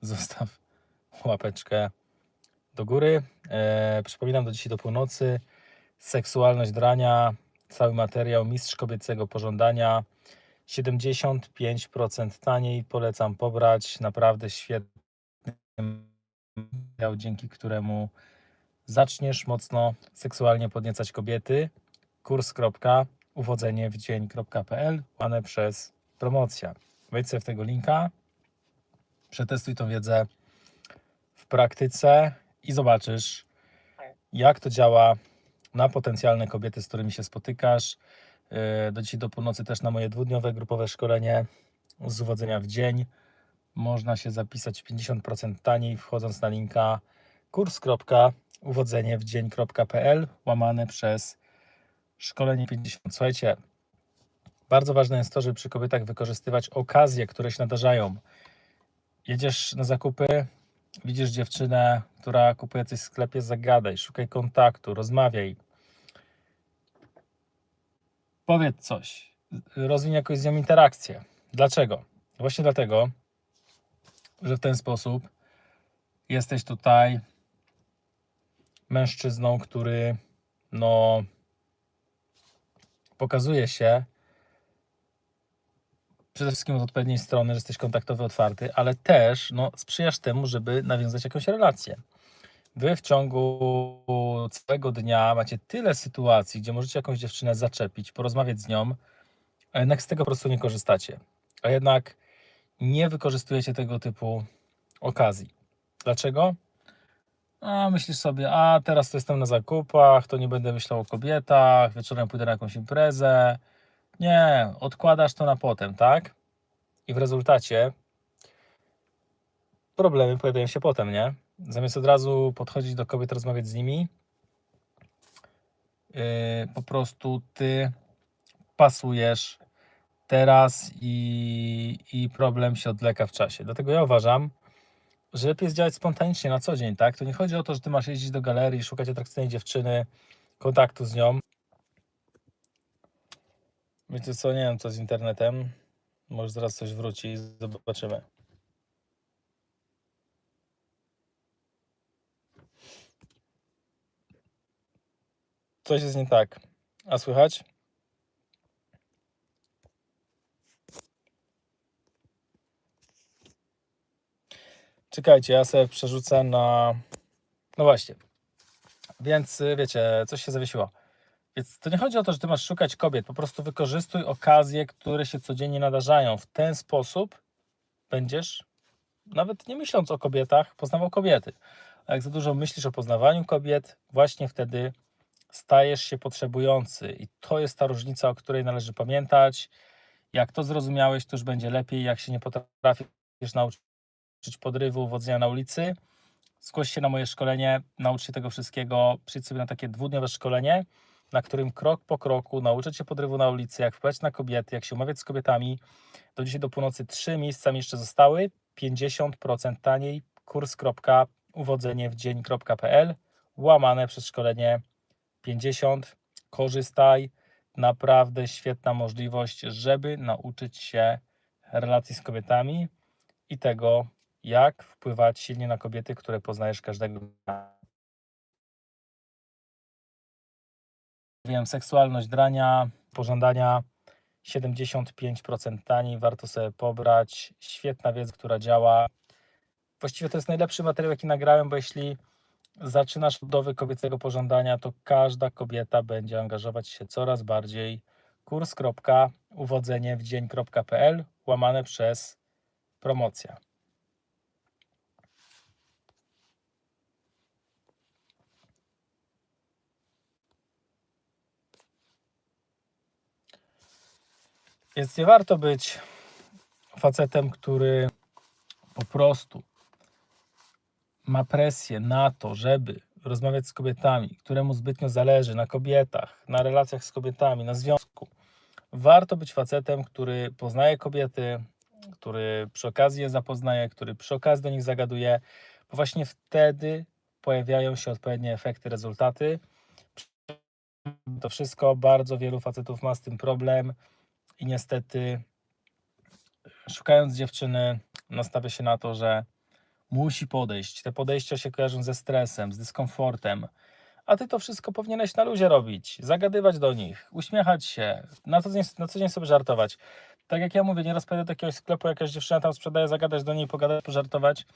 zostaw łapeczkę do góry. E, przypominam do dzisiaj do północy. Seksualność drania, cały materiał Mistrz kobiecego pożądania. 75% taniej. Polecam pobrać. Naprawdę świetny materiał, dzięki któremu zaczniesz mocno seksualnie podniecać kobiety. kurs.uwodzeniewdzień.pl łane przez promocja. Wejdź sobie w tego linka, przetestuj tą wiedzę w praktyce i zobaczysz, jak to działa na potencjalne kobiety, z którymi się spotykasz. Yy, Do dzisiaj do północy też na moje dwudniowe grupowe szkolenie z uwodzenia w dzień. Można się zapisać 50% taniej wchodząc na linka kurs.uwodzeniewdzień.pl łamane przez szkolenie 50. Słuchajcie, bardzo ważne jest to, żeby przy kobietach wykorzystywać okazje, które się nadarzają. Jedziesz na zakupy, widzisz dziewczynę, która kupuje coś w sklepie, zagadaj, szukaj kontaktu, rozmawiaj. Powiedz coś, rozwiń jakoś z nią interakcję. Dlaczego? Właśnie dlatego, że w ten sposób jesteś tutaj mężczyzną, który no pokazuje się przede wszystkim z odpowiedniej strony, że jesteś kontaktowy, otwarty, ale też no, sprzyjasz temu, żeby nawiązać jakąś relację. Wy w ciągu całego dnia macie tyle sytuacji, gdzie możecie jakąś dziewczynę zaczepić, porozmawiać z nią, a jednak z tego po prostu nie korzystacie. A jednak nie wykorzystujecie tego typu okazji. Dlaczego? A myślisz sobie, a teraz to jestem na zakupach, to nie będę myślał o kobietach, wieczorem pójdę na jakąś imprezę. Nie, odkładasz to na potem, tak? I w rezultacie problemy pojawiają się potem, nie? Zamiast od razu podchodzić do kobiet, rozmawiać z nimi, yy, po prostu ty pasujesz teraz i, i problem się odwleka w czasie. Dlatego ja uważam, że lepiej jest działać spontanicznie na co dzień, tak? To nie chodzi o to, że ty masz jeździć do galerii, szukać atrakcyjnej dziewczyny, kontaktu z nią. Wiecie co, nie wiem co z internetem. Może zaraz coś wróci, zobaczymy. Coś jest nie tak. A słychać? Czekajcie, ja sobie przerzucę na. No właśnie. Więc y, wiecie, coś się zawiesiło. Więc to nie chodzi o to, że ty masz szukać kobiet, po prostu wykorzystuj okazje, które się codziennie nadarzają. W ten sposób będziesz, nawet nie myśląc o kobietach, poznawał kobiety. A jak za dużo myślisz o poznawaniu kobiet, właśnie wtedy stajesz się potrzebujący. I to jest ta różnica, o której należy pamiętać. Jak to zrozumiałeś, to już będzie lepiej. Jak się nie potrafisz nauczyć podrywu, uwodzenia na ulicy, zgłoś się na moje szkolenie, naucz się tego wszystkiego, przyjdź sobie na takie dwudniowe szkolenie, na którym krok po kroku nauczę Cię podrywu na ulicy, jak wpływać na kobiety, jak się umawiać z kobietami. Do dzisiaj do północy trzy miejsca mi jeszcze zostały, 50% taniej, kurs.uwodzeniewdzień.pl łamane przez szkolenie 50. Korzystaj, naprawdę świetna możliwość, żeby nauczyć się relacji z kobietami i tego, jak wpływać silnie na kobiety, które poznajesz każdego dnia. Wiem, seksualność drania, pożądania 75% taniej, warto sobie pobrać. Świetna wiedza, która działa. Właściwie to jest najlepszy materiał, jaki nagrałem, bo jeśli zaczynasz budowy kobiecego pożądania, to każda kobieta będzie angażować się coraz bardziej. kurs.uwodzeniewdzień.pl łamane przez promocja. Więc nie warto być facetem, który po prostu ma presję na to, żeby rozmawiać z kobietami, któremu zbytnio zależy na kobietach, na relacjach z kobietami, na związku. Warto być facetem, który poznaje kobiety, który przy okazji je zapoznaje, który przy okazji do nich zagaduje, bo właśnie wtedy pojawiają się odpowiednie efekty, rezultaty. To wszystko bardzo wielu facetów ma z tym problem i niestety szukając dziewczyny nastawia się na to, że musi podejść. Te podejścia się kojarzą ze stresem, z dyskomfortem. A ty to wszystko powinieneś na luzie robić, zagadywać do nich, uśmiechać się, na co dzień, na co dzień sobie żartować. Tak jak ja mówię, nieraz pojadę do jakiegoś sklepu, jakaś dziewczyna tam sprzedaje, zagadać do niej, pogadać, pożartować.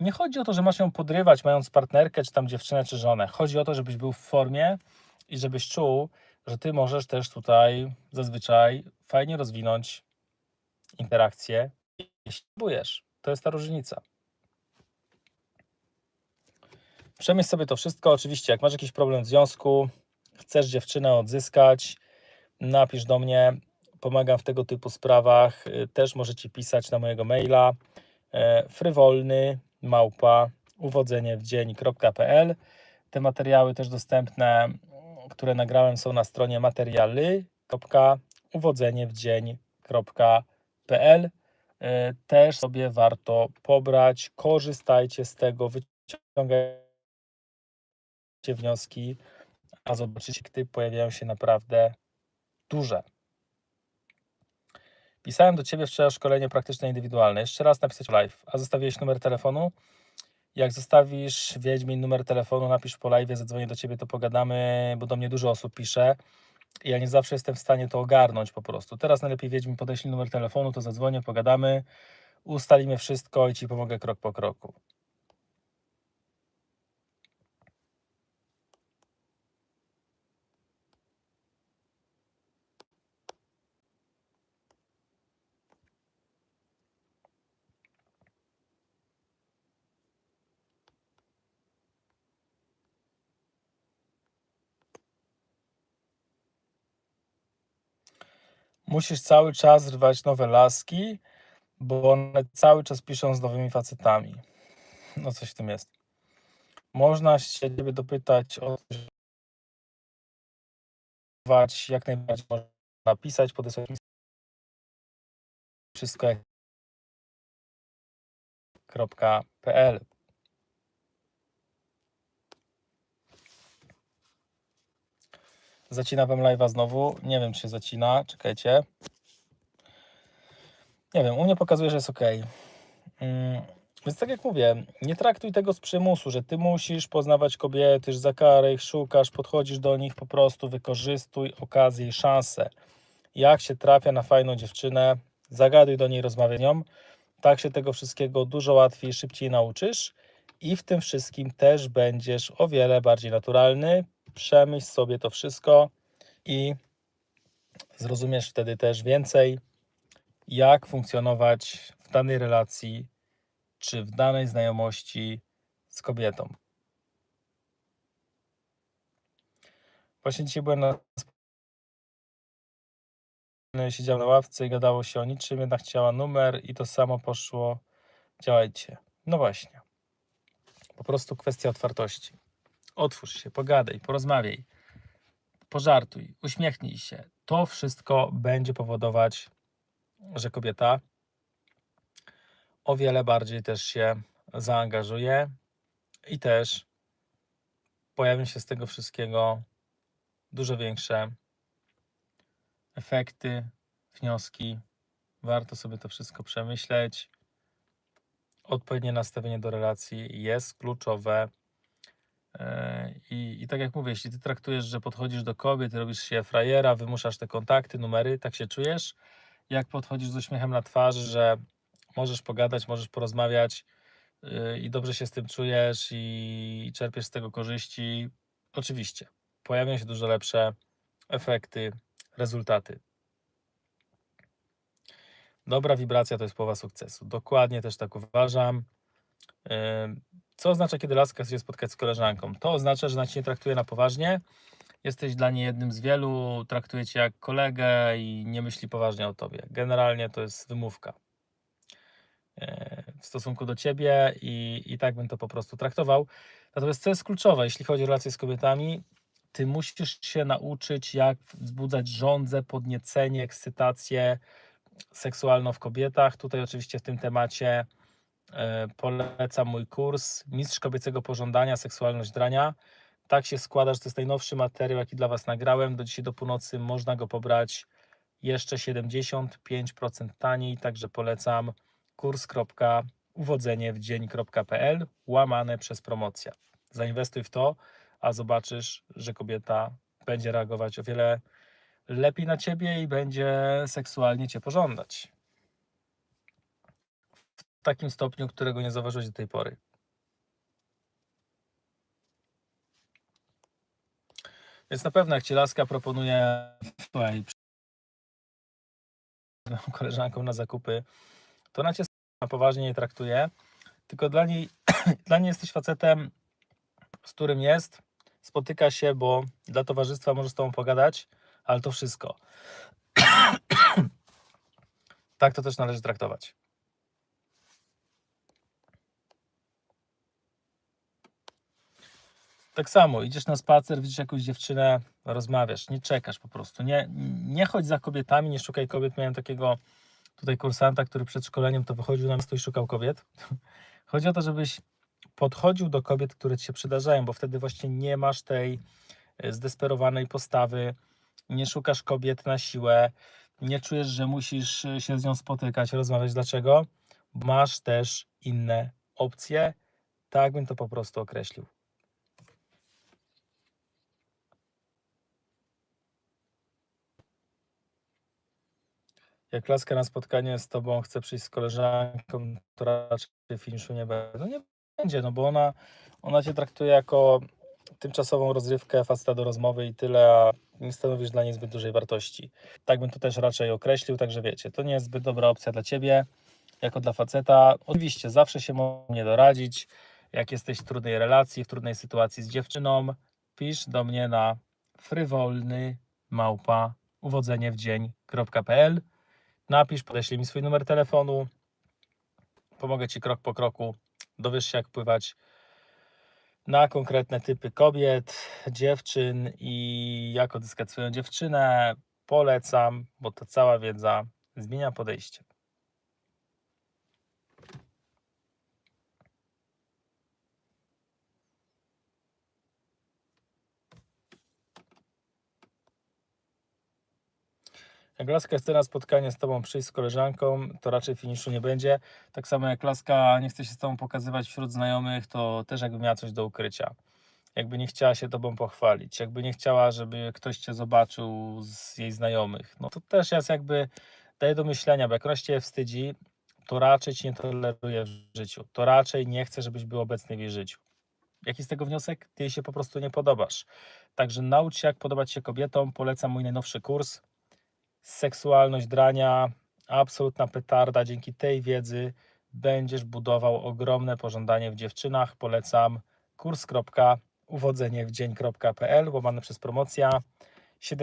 Nie chodzi o to, że masz ją podrywać, mając partnerkę, czy tam dziewczynę, czy żonę. Chodzi o to, żebyś był w formie i żebyś czuł, że ty możesz też tutaj zazwyczaj fajnie rozwinąć interakcję, jeśli próbujesz. To jest ta różnica. Przemyśl sobie to wszystko. Oczywiście, jak masz jakiś problem w związku, chcesz dziewczynę odzyskać, napisz do mnie. Pomagam w tego typu sprawach. Też możecie pisać na mojego maila e, frywolny małpa uwodzenie w dzień.pl. Te materiały też dostępne, które nagrałem są na stronie materialy.uwodzeniewdzień.pl. E, Też sobie warto pobrać. Korzystajcie z tego, wyciągajcie wnioski, a zobaczycie, gdy pojawiają się naprawdę duże. Pisałem do Ciebie wczoraj szkolenie praktyczne indywidualne. Jeszcze raz napisać live. A zostawiłeś numer telefonu? Jak zostawisz Wiedźmin numer telefonu, napisz po live, zadzwonię do Ciebie, to pogadamy, bo do mnie dużo osób pisze. Ja nie zawsze jestem w stanie to ogarnąć po prostu. Teraz najlepiej Wiedźmin podeślij numer telefonu, to zadzwonię, pogadamy, ustalimy wszystko i Ci pomogę krok po kroku. Musisz cały czas rwać nowe laski, bo one cały czas piszą z nowymi facetami. No coś w tym jest. Można się ciebie dopytać o jak najbardziej można napisać, podesłać wszystko jak Zacina wam live'a znowu. Nie wiem, czy się zacina. Czekajcie. Nie wiem, u mnie pokazuje, że jest ok. Mm, Więc tak jak mówię, nie traktuj tego z przymusu, że ty musisz poznawać kobiety, że za karę ich szukasz, podchodzisz do nich, po prostu wykorzystuj okazję i szansę. Jak się trafia na fajną dziewczynę, zagaduj do niej, rozmawiaj z nią. Tak się tego wszystkiego dużo łatwiej, szybciej nauczysz i w tym wszystkim też będziesz o wiele bardziej naturalny. Przemyśl sobie to wszystko i zrozumiesz wtedy też więcej, jak funkcjonować w danej relacji czy w danej znajomości z kobietą. Właśnie dzisiaj byłem na siedział na ławce i gadało się o niczym, jednak chciała numer i to samo poszło. Działajcie. No właśnie. Po prostu kwestia otwartości. Otwórz się, pogadaj, porozmawiaj, pożartuj, uśmiechnij się. To wszystko będzie powodować, że kobieta o wiele bardziej też się zaangażuje i też pojawią się z tego wszystkiego dużo większe efekty, wnioski. Warto sobie to wszystko przemyśleć. Odpowiednie nastawienie do relacji jest kluczowe. E, I, I tak jak mówię, jeśli ty traktujesz, że podchodzisz do kobiet, robisz się frajera, wymuszasz te kontakty, numery, tak się czujesz, jak podchodzisz z uśmiechem na twarzy, że możesz pogadać, możesz porozmawiać yy, i dobrze się z tym czujesz i czerpiesz z tego korzyści, oczywiście pojawią się dużo lepsze efekty, rezultaty. Dobra wibracja to jest połowa sukcesu. Dokładnie też tak uważam. Yy, Co oznacza, kiedy laska chce się spotkać z koleżanką? To oznacza, że ona cię nie traktuje na poważnie. Jesteś dla niej jednym z wielu, traktuje cię jak kolegę i nie myśli poważnie o tobie. Generalnie to jest wymówka e, w stosunku do ciebie i, i tak bym to po prostu traktował. Natomiast co jest kluczowe, jeśli chodzi o relacje z kobietami, ty musisz się nauczyć, jak wzbudzać żądzę, podniecenie, ekscytację seksualną w kobietach. Tutaj oczywiście w tym temacie polecam mój kurs Mistrz kobiecego pożądania, seksualność drania. Tak się składa, że to jest najnowszy materiał, jaki dla Was nagrałem. Do dzisiaj do północy można go pobrać jeszcze 75% taniej, także polecam kurs.pl uwodzenie w dzień.pl łamane przez promocja. Zainwestuj w to, a zobaczysz, że kobieta będzie reagować o wiele lepiej na ciebie i będzie seksualnie cię pożądać. W takim stopniu, którego nie zauważyłeś do tej pory. Więc na pewno jak ci laska proponuje słuchaj, koleżanką na zakupy, to ona cię poważnie nie traktuje, tylko dla niej, dla niej jesteś facetem, z którym jest, spotyka się, bo dla towarzystwa może z tobą pogadać, ale to wszystko. tak to też należy traktować. Tak samo, idziesz na spacer, widzisz jakąś dziewczynę, rozmawiasz, nie czekasz po prostu. Nie, nie chodź za kobietami, nie szukaj kobiet. Miałem takiego tutaj kursanta, który przed szkoleniem to wychodził na miasto i szukał kobiet. Chodzi o to, żebyś podchodził do kobiet, które ci się przydarzają, bo wtedy właśnie nie masz tej e, zdesperowanej postawy, nie szukasz kobiet na siłę, nie czujesz, że musisz e, się z nią spotykać, rozmawiać. Dlaczego? Masz też inne opcje. Tak bym to po prostu określił. Jak laska na spotkanie z tobą chce przyjść z koleżanką, to raczej finiszu nie będzie. No nie będzie, no bo ona, ona cię traktuje jako tymczasową rozrywkę, faceta do rozmowy i tyle, a nie stanowisz dla niej zbyt dużej wartości. Tak bym to też raczej określił, także wiecie, to nie jest zbyt dobra opcja dla ciebie, jako dla faceta. Oczywiście zawsze się może doradzić, jak jesteś w trudnej relacji, w trudnej sytuacji z dziewczyną, pisz do mnie na frywolny małpa napisz, podeślij mi swój numer telefonu, pomogę Ci krok po kroku, dowiesz się jak wpływać na konkretne typy kobiet, dziewczyn i jak odzyskać swoją dziewczynę. Polecam, bo ta cała wiedza zmienia podejście. Jak laska chce na spotkanie z tobą przyjść z koleżanką, to raczej finiszu nie będzie. Tak samo jak laska nie chce się z tobą pokazywać wśród znajomych, to też jakby miała coś do ukrycia. Jakby nie chciała się tobą pochwalić, jakby nie chciała, żeby ktoś cię zobaczył z jej znajomych, no to też jest jakby daje do myślenia, bo jak ktoś cię wstydzi, to raczej ci nie toleruje w życiu. To raczej nie chce, żebyś był obecny w jej życiu. Jaki z tego wniosek? Ty jej się po prostu nie podobasz. Także naucz się, jak podobać się kobietom. Polecam mój najnowszy kurs seksualność drania, absolutna petarda. Dzięki tej wiedzy będziesz budował ogromne pożądanie w dziewczynach. Polecam kurs.uwodzeniewdzień.pl łamane przez promocja. 7